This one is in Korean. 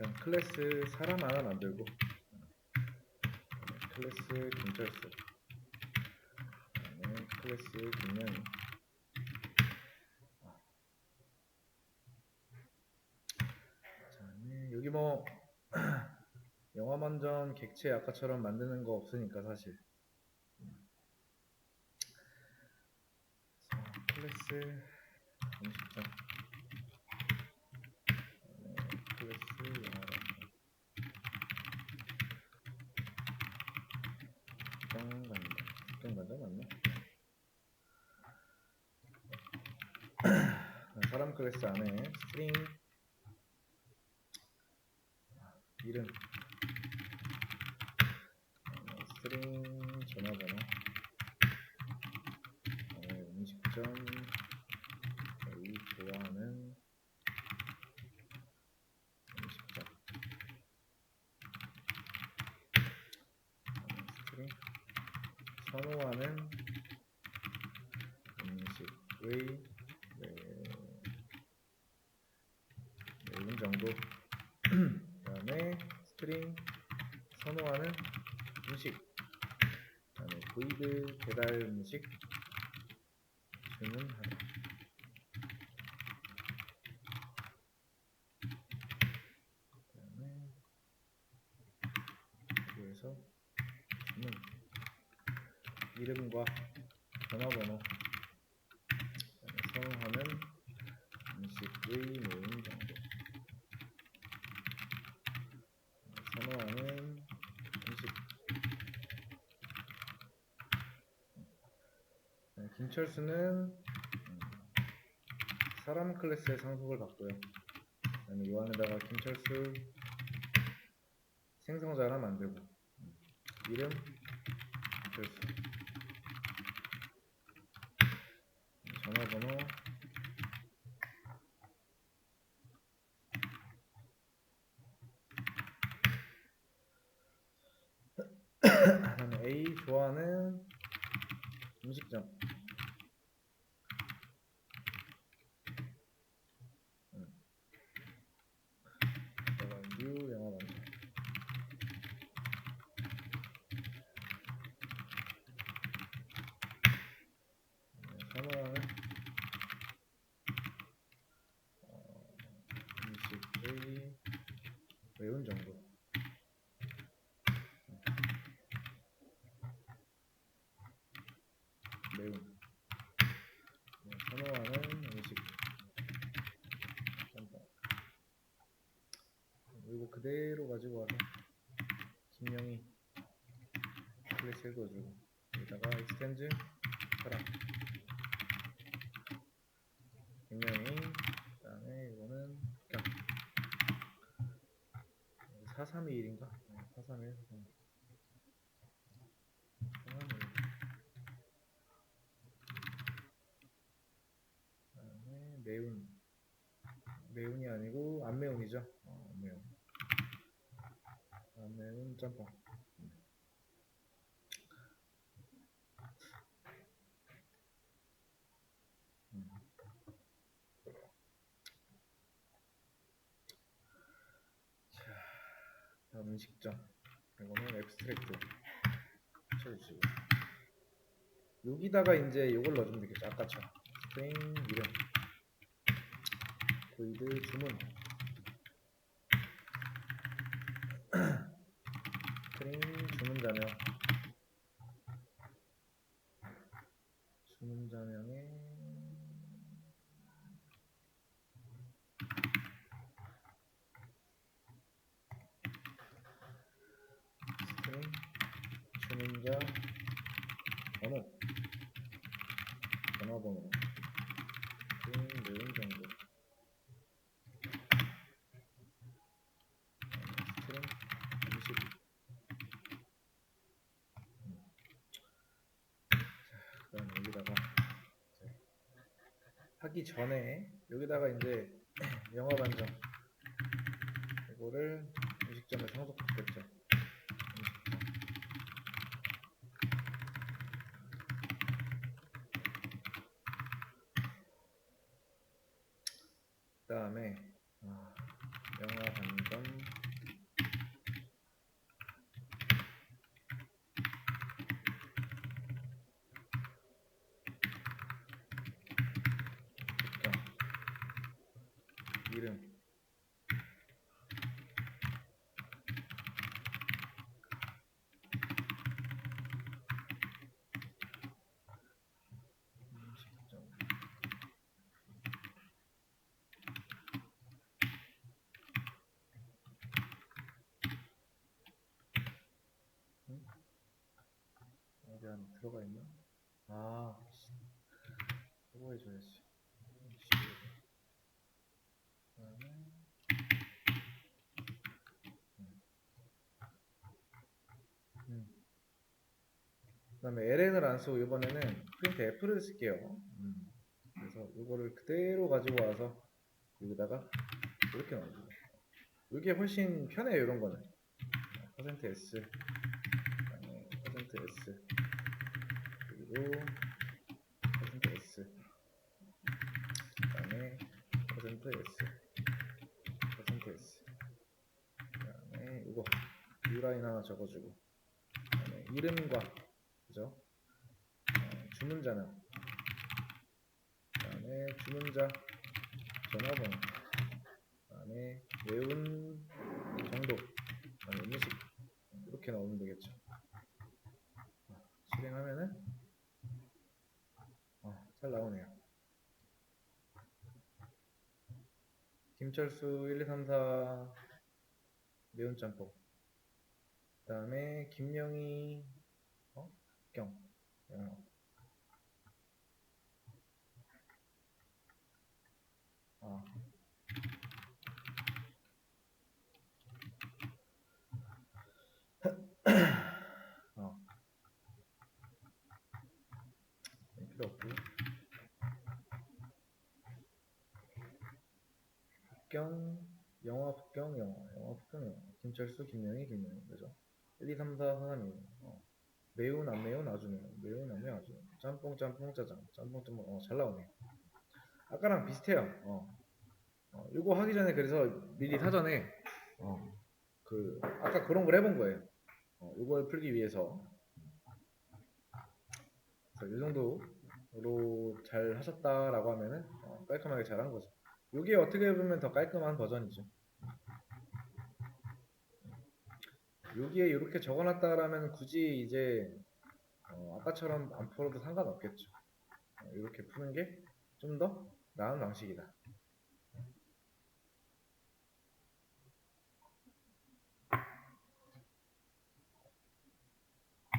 일단 클래스 사람 하나 만들고 클래스 경찰서 클래스 그다음에 여기 뭐 영화 만점 객체 아까처럼 만드는 거 없으니까 사실. 자, 클래스 음식점 그다음에 클래스 영화만점 국정관장 국정관장 맞나? 사람 클래스 안에. 스트링. 이름. 어, 스트링 전화번호. 어, 음식점. 저희 좋아하는 음식점. 어, 스트링. 선호하는 1분 정도. 그다음에 스트링 선호하는 음식. 그다음에 보이드 배달 음식. 주문하다 그다음에 여기에서 주문. 이름과 전화번호. 선호하는 음식의 네, 김철수는 음, 사람 클래스의 상속을 받고요 그다음에 이 안에다가 김철수 생성자 하나 만들고 음, 이름 김철수 음, 전화번호 그다음에 A 좋아하는 음식점. 음. 그다음에 뉴 영화 관점. 네, 선호하는 어, 음식의 매운 정도. 매운 네, 선호하는 음식 짬뽕 그대로 가지고 와서 김영희. 클래스 읽어주고. 여기다가 익스텐즈 사람 김영희. 그 다음에 이거는 그냥 431인가? 431 431 그다음에 매운. 매운이 아니고 안 매운이죠. 어, 안 매운 안 매운 짬뽕. 음. 음. 자, 음식점. 이거는 앱스트랙트 쳐주시고 여기다가 이제 이걸 넣어주면 되겠죠. 아까처럼. 스트링 이름 보이드 주문 주문자명. 주문자명에 스트링 주문자 번호. 전화번호 음, 매운 정도. 스트링 음식. 음. 자, 그다음 여기다가 이제 하기 전에 여기다가 이제 영화 반점 이거를 음식점에 상속받겠죠. 음식점. 그다음에 아, 영화 반점 이름 음식점. 응? 안에 들어가 있나? 아, 해줘야지. 씨. 그다음에 음. 음. 그다음에 LN을 안 쓰고 이번에는 프린트 F를 쓸게요. 음. 그래서 이거를 그대로 가지고 와서 여기다가 이렇게 넣어줘요. 이게 훨씬 편해요. 이런 거는 퍼센트 %s 그다음에 퍼센트 %s 그리고 퍼센트 %s 그다음에 퍼센트 %s 퍼센트 %s 그다음에 이거 U라인 하나 적어주고 그다음에 이름과 그죠? 어, 주문자는 그다음에 주문자 전화번호 그다음에 외운 정도 그다음에 음식 이렇게 나오면 되겠죠. 어, 실행하면은 어, 잘 나오네요. 김철수 1, 2, 3, 4 매운 짬뽕 그 다음에 김영희 어? 경 영어 아 어. 필요 없고 북경 영화 북경 영화 영화 북경 영화. 김철수 김영희 김영희. 그죠? 1, 2, 3, 4 사람이. 어. 매운 안 매운 아주 매운 매운 안 매운 아주. 매운 짬뽕 짬뽕 짜장. 짬뽕 짬뽕. 어 잘 나오네. 아까랑 비슷해요. 어. 어 이거 하기 전에 그래서 미리 사전에 어 그 아까 그런 걸 해본 거예요. 어 이걸 풀기 위해서. 이 정도로 잘 하셨다라고 하면은 어, 깔끔하게 잘 한 거죠 이게 어떻게 보면 더 깔끔한 버전이죠 여기에 이렇게 적어놨다라면 굳이 이제 어, 아까처럼 안 풀어도 상관없겠죠. 어, 이렇게 푸는 게 좀 더 나은 방식이다.